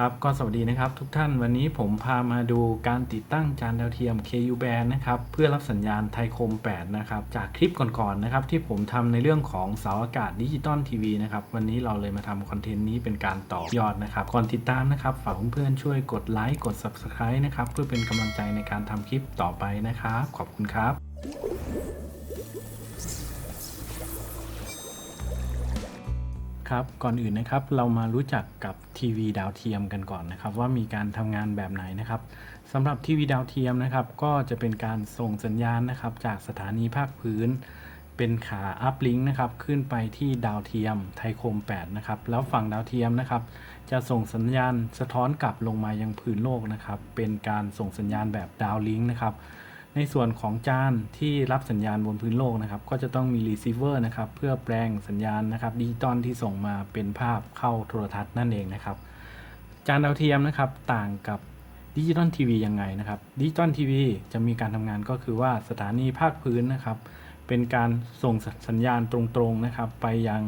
ครับก็สวัสดีนะครับทุกท่านวันนี้ผมพามาดูการติดตั้งจานดาวเทียม KU band นะครับเพื่อรับสัญญาณไทยคม 8 นะครับ จากคลิปก่อนๆนะครับที่ผมทำในเรื่องของเสาอากาศดิจิตอลทีวีนะครับวันนี้เราเลยมาทำคอนเทนต์นี้เป็นการต่อยอดนะครับก่อนติดตามนะครับฝากเพื่อนๆช่วยกดไลค์กด Subscribe นะครับเพื่อเป็นกำลังใจในการทำคลิปต่อไปนะครับขอบคุณครับ ครับก่อนอื่นนะครับเรามารู้จักกับทีวีดาวเทียมกันก่อนนะครับ ว่ามีการทำงานแบบไหนนะครับสำหรับทีวีดาวเทียมนะครับก็จะเป็นการส่งสัญญาณนะครับ จากสถานีภาคพื้น เป็นขาอัพลิงก์นะครับขึ้นไปที่ดาวเทียมไทยคม 8 นะครับ แล้วฝั่งดาวเทียมนะครับ จะส่งสัญญาณสะท้อนกลับลงมายังพื้นโลกนะครับ เป็นการส่งสัญญาณแบบดาวลิงก์นะครับ ในส่วนของจานที่รับสัญญาณบนพื้นโลกนะครับ ก็จะต้องมีรีเซิเวอร์นะครับ เพื่อแปลงสัญญาณนะครับดิจิตอลที่ส่งมาเป็นภาพเข้าโทรทัศน์นั่นเองนะครับ จานดาวเทียมนะครับต่างกับดิจิตอลทีวียังไงนะครับดิจิตอลทีวีจะมีการทำงานก็คือว่าสถานีภาคพื้นนะครับ เป็นการส่งสัญญาณตรงๆนะครับ ไปยัง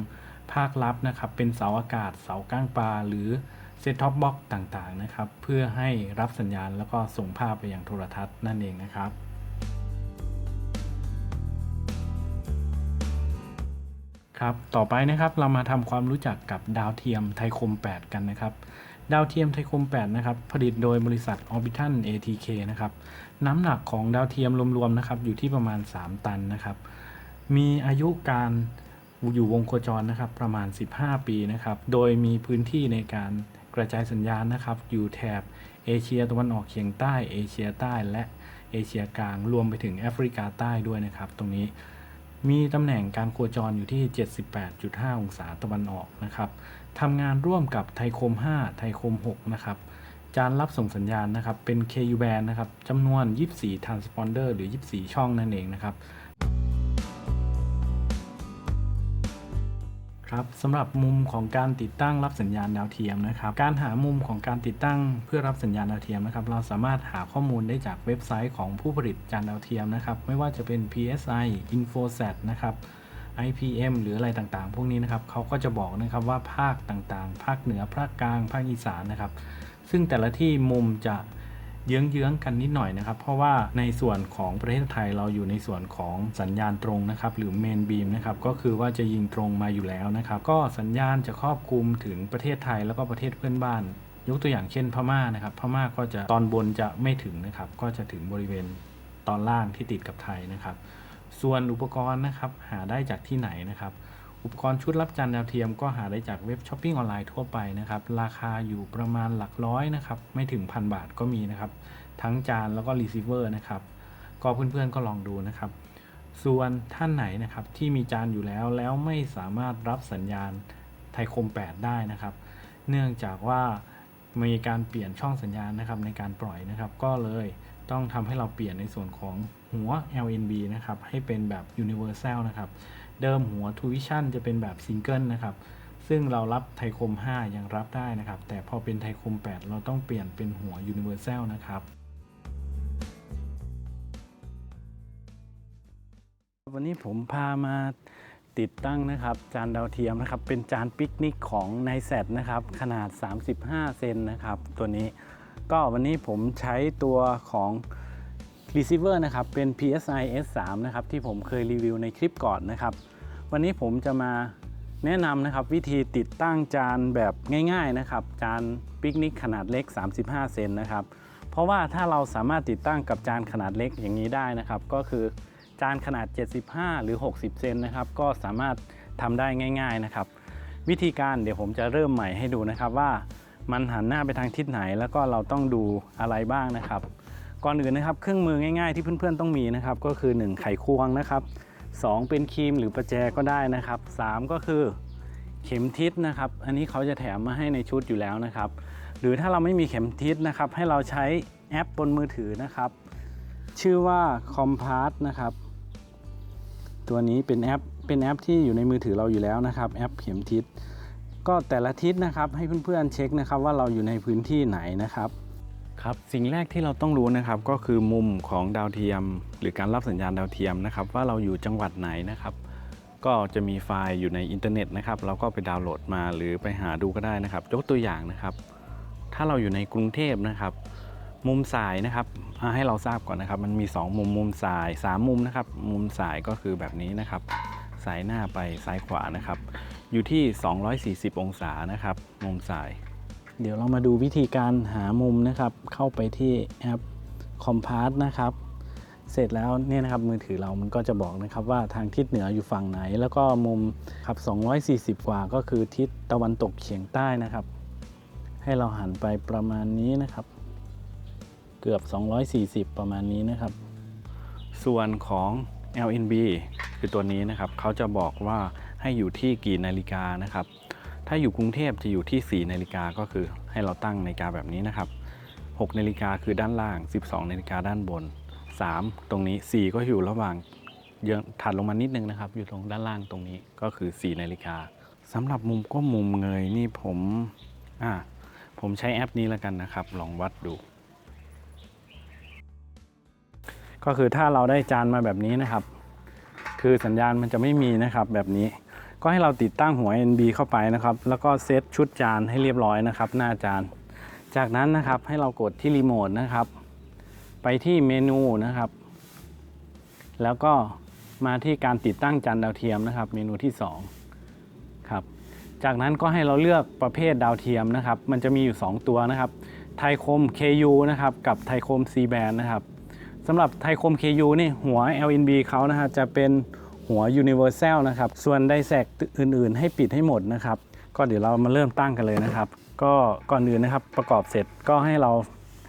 ภาครับนะครับ เป็นเสาอากาศ เสาก้างปลาหรือเซตท็อปบ็อกต่างๆนะครับ เพื่อให้รับสัญญาณแล้วก็ส่งภาพไปยังโทรทัศน์นั่นเองนะครับ ครับต่อไปนะครับเรามาทำความรู้จักกับดาวเทียมไทยคม 8 กันนะครับ ดาวเทียมไทยคม 8 นะครับ ผลิตโดยบริษัท Orbital ATK นะครับ น้ำหนักของดาวเทียมรวมๆนะครับ อยู่ที่ประมาณ 3 ตันนะครับ มีอายุการอยู่วงโคจรนะครับ ประมาณ 15 ปีนะครับ โดยมีพื้นที่ในการกระจายสัญญาณนะครับ อยู่แถบเอเชียตะวันออกเฉียงใต้ เอเชียใต้และเอเชียกลาง รวมไปถึงแอฟริกาใต้ด้วยนะครับ ตรงนี้ มีตำแหน่งการโคจรอยู่ที่ 78.5 องศาตะวันออกนะครับทำงานร่วมกับไทคม 5 ไทคม 6 นะครับ จานรับส่งสัญญาณนะครับ เป็น KU band นะครับจำนวน 24 transponder หรือ 24 ช่องนั่นเองนะครับ ครับสำหรับมุมของการติดตั้งรับสัญญาณดาวเทียมนะครับ การหามุมของการติดตั้งเพื่อรับสัญญาณดาวเทียมนะครับ เราสามารถหาข้อมูลได้จากเว็บไซต์ของผู้ผลิตจานดาวเทียมนะครับ ไม่ว่าจะเป็น PSI Infosat นะครับ IPM หรืออะไรต่างๆ พวกนี้นะครับเขาก็จะบอกนะครับว่าภาคต่างๆ ภาคเหนือภาคกลางภาคอีสานนะครับ ซึ่งแต่ละที่มุมจะ เยื้องๆกันนิดหน่อยนะครับ เพราะว่าในส่วนของประเทศไทยเราอยู่ในส่วนของสัญญาณตรงนะครับ หรือเมนบีมนะครับ ก็คือว่าจะยิงตรงมาอยู่แล้วนะครับ ก็สัญญาณจะครอบคลุมถึงประเทศไทยแล้วก็ประเทศเพื่อนบ้านยกตัวอย่างเช่นพม่านะครับ พม่าก็จะตอนบนจะไม่ถึงนะครับ ก็จะถึงบริเวณตอนล่างที่ติดกับไทยนะครับ ส่วนอุปกรณ์นะครับหาได้จากที่ไหนนะครับ อุปกรณ์ชุดรับจานดาวเทียมก็หาได้จากเว็บช้อปปิ้งออนไลน์ทั่วไปนะครับ ราคาอยู่ประมาณหลักร้อยนะครับ ไม่ถึงพันบาทก็มีนะครับ ทั้งจานแล้วก็รีเซิเวอร์นะครับ ก็เพื่อนๆก็ลองดูนะครับ ส่วนท่านไหนนะครับที่มีจานอยู่แล้วแล้วไม่สามารถรับสัญญาณไทยคม 8 ได้นะครับ เนื่องจากว่ามีการเปลี่ยนช่องสัญญาณนะครับในการปล่อยนะครับ ก็เลยต้องทำให้เราเปลี่ยนในส่วนของหัว LNB นะครับ ให้เป็นแบบ Universal นะครับ เดิมหัว t u i t i o n จะเป็นแบบซิงเกิลนะครับ ซึ่งเรารับไทยคม 5 ยังรับได้นะครับ แต่พอเป็นไทยคม 8 เราต้องเปลี่ยนเป็นหัว Universal นะครับ วันนี้ผมพามาติดตั้งนะครับ จานดาวเทียมนะครับ เป็นจานปิกนิกของนายแซดนะครับ ขนาด 35 เซนนะครับ ตัวนี้ ก็วันนี้ผมใช้ตัวของ receiver นะครับเป็น PSI S3 นะครับที่ผมเคยรีวิวในคลิปก่อนนะครับ วันนี้ผมจะมาแนะนำนะครับวิธีติดตั้งจานแบบง่าย ๆนะครับ จานปิกนิกขนาดเล็ก 35 เซนนะครับ เพราะว่าถ้าเราสามารถติดตั้งกับจานขนาดเล็กอย่างนี้ได้นะครับ ก็คือจานขนาด 75 หรือ 60 เซนนะครับ ก็สามารถทำได้ง่าย ๆนะครับ วิธีการเดี๋ยวผมจะเริ่มใหม่ให้ดูนะครับว่ามันหันหน้าไปทางทิศไหน แล้วก็เราต้องดูอะไรบ้างนะครับ ก่อนอื่นนะครับเครื่องมือง่ายๆที่เพื่อนๆต้องมีนะครับก็คือ 1 ไขควงนะครับ 2 เป็นครีมหรือประแจก็ได้นะครับ 3 ก็คือเข็มทิศนะครับ อันนี้เขาจะแถมมาให้ในชุดอยู่แล้วนะครับ หรือถ้าเราไม่มีเข็มทิศนะครับ ให้เราใช้แอปบนมือถือนะครับ ชื่อว่า Compass นะครับ ตัวนี้เป็นแอปเป็นแอปที่อยู่ในมือถือเราอยู่แล้วนะครับ แอปเข็มทิศก็แต่ละทิศนะครับ ให้เพื่อนๆเช็คนะครับว่าเราอยู่ในพื้นที่ไหนนะครับ ครับสิ่งแรกที่เราต้องรู้นะครับก็คือมุมของดาวเทียม หรือการรับสัญญาณดาวเทียมนะครับ ว่าเราอยู่จังหวัดไหนนะครับ ก็จะมีไฟล์อยู่ในอินเทอร์เน็ตนะครับเราก็ไปดาวน์โหลดมาหรือไปหาดูก็ได้นะครับ ยกตัวอย่างนะครับ ถ้าเราอยู่ในกรุงเทพนะครับ มุมสายนะครับให้เราทราบก่อนนะครับ มันมี 2 มุมมุมสาย 3 มุมนะครับ มุมสายก็คือแบบนี้นะครับ สายหน้าไปซ้ายขวานะครับ อยู่ที่ 240 องศานะครับ มุมสาย เดี๋ยวเรามาดูวิธีการหามุมนะครับ เข้าไปที่แอป Compass นะครับ เสร็จแล้วเนี่ยนะครับมือถือเรามันก็จะบอกนะครับว่าทางทิศเหนืออยู่ฝั่งไหน แล้วก็มุมครับ 240 กว่าก็คือทิศตะวันตกเฉียงใต้นะครับ ให้เราหันไปประมาณนี้นะครับ เกือบ 240 ประมาณนี้นะครับ ส่วนของ LNB คือตัวนี้นะครับเขาจะบอกว่าให้อยู่ที่กี่นาฬิกานะครับ ถ้าอยู่กรุงเทพจะอยู่ที่4นาฬิกาก็คือให้เราตั้งนาฬิกาแบบนี้นะครับ6นาฬิกาคือด้านล่าง 12นาฬิกาด้านบน 3 ตรงนี้ 4 ก็อยู่ระหว่างยอะถัดลงมานิดนึงนะครับ อยู่ตรงด้านล่างตรงนี้ก็คือ4นาฬิกาสำหรับมุมก้มมุมเงยนี่ผมอ่าผมใช้แอปนี้แล้วกันนะครับ ลองวัดดู ก็คือถ้าเราได้จานมาแบบนี้นะครับ คือสัญญาณมันจะไม่มีนะครับแบบนี้ ก็ให้เราติดตั้งหัว NB เข้าไปนะครับ แล้วก็เซตชุดจานให้เรียบร้อยนะครับ หน้าจาน จากนั้นนะครับให้เรากดที่รีโมทนะครับ ไปที่เมนูนะครับ แล้วก็มาที่การติดตั้งจานดาวเทียมนะครับ เมนูที่2ครับจากนั้นก็ให้เราเลือกประเภทดาวเทียมนะครับ มันจะมีอยู่ 2 ตัวนะครับ ไทคม KU นะครับ กับไทคม C band นะครับสำหรับไทคม KU นี่หัว LNB เขานะฮะจะเป็น หัว Universal นะครับ ส่วนไดแซกอื่นๆ ให้ปิดให้หมดนะครับ ก็เดี๋ยวเรามาเริ่มตั้งกันเลยนะครับ ก็ก่อนอื่นนะครับประกอบเสร็จก็ให้เรา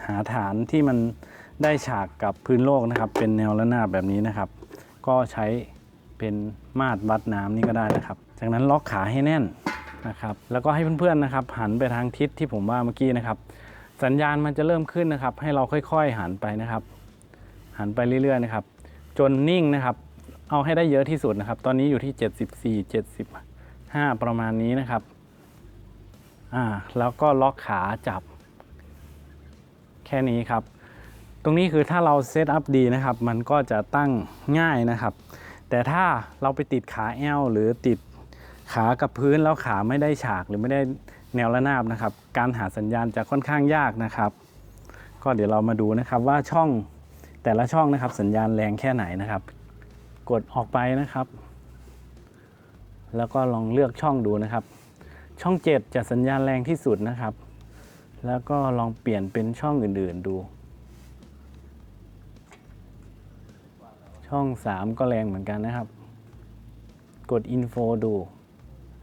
หาฐานที่มันได้ฉากกับพื้นโลกนะครับ เป็นแนวระนาบแบบนี้นะครับ ก็ใช้เป็นมาตรวัดน้ำนี่ก็ได้นะครับ จากนั้นล็อกขาให้แน่นนะครับ แล้วก็ให้เพื่อนๆนะครับ หันไปทางทิศที่ผมว่าเมื่อกี้นะครับ สัญญาณมันจะเริ่มขึ้นนะครับ ให้เราค่อยๆหันไปนะครับ หันไปเรื่อยๆนะครับ จนนิ่งนะครับ เอาให้ได้เยอะที่สุดนะครับ ตอนนี้อยู่ที่ 74 75 ประมาณนี้นะครับ อ่า แล้วก็ล็อกขาจับ แค่นี้ครับ ตรงนี้คือถ้าเราเซตอัพดีนะครับ มันก็จะตั้งง่ายนะครับ แต่ถ้าเราไปติดขาแอลหรือติดขากับพื้นแล้วขาไม่ได้ฉากหรือไม่ได้แนวระนาบนะครับ การหาสัญญาณจะค่อนข้างยากนะครับ ก็เดี๋ยวเรามาดูนะครับว่าช่องแต่ละช่องนะครับสัญญาณแรงแค่ไหนนะครับ กดออกไปนะครับ แล้วก็ลองเลือกช่องดูนะครับ ช่อง 7 จะสัญญาณแรงที่สุดนะครับ แล้วก็ลองเปลี่ยนเป็นช่องอื่นๆดู ช่อง 3 ก็แรงเหมือนกันนะครับ กด Info ดู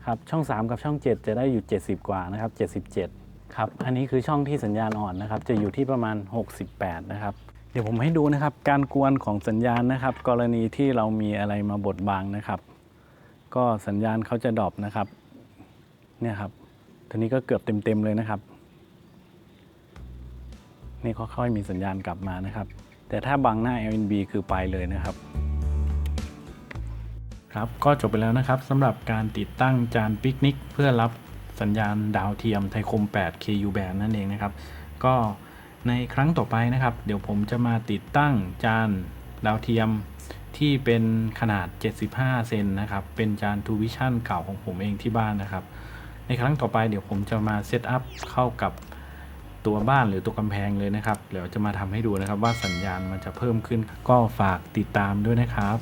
ครับช่อง 3 กับช่อง 7 จะได้อยู่ 70 กว่านะครับ 77 ครับ อันนี้คือช่องที่สัญญาณอ่อนนะครับ จะอยู่ที่ประมาณ 68 นะครับ ดี๋ยวผมให้ดูนะครับ การกวนของสัญญาณนะครับ กรณีที่เรามีอะไรมาบดบังนะครับ ก็สัญญาณเขาจะดรอปนะครับ เนี่ยครับทีนี้ก็เกือบเต็มๆเลยนะครับ นี่ค่อยๆมีสัญญาณกลับมานะครับ แต่ถ้าบังหน้า LNB คือไปเลยนะครับครับก็จบไปแล้วนะครับสำหรับการติดตั้งจานปิกนิก เพื่อรับสัญญาณดาวเทียมไทยคม 8 KU band นั่นเองนะครับ ก็ ในครั้งต่อไปนะครับ เดี๋ยวผมจะมาติดตั้งจานดาวเทียมที่เป็นขนาด 75 เซนนะครับ เป็นจาน True Vision เก่าของผมเองที่บ้านนะครับ ในครั้งต่อไปเดี๋ยวผมจะมาเซตอัพเข้ากับตัวบ้านหรือตัวกำแพงเลยนะครับ เดี๋ยวจะมาทำให้ดูนะครับว่าสัญญาณมันจะเพิ่มขึ้นก็ฝากติดตามด้วยนะครับ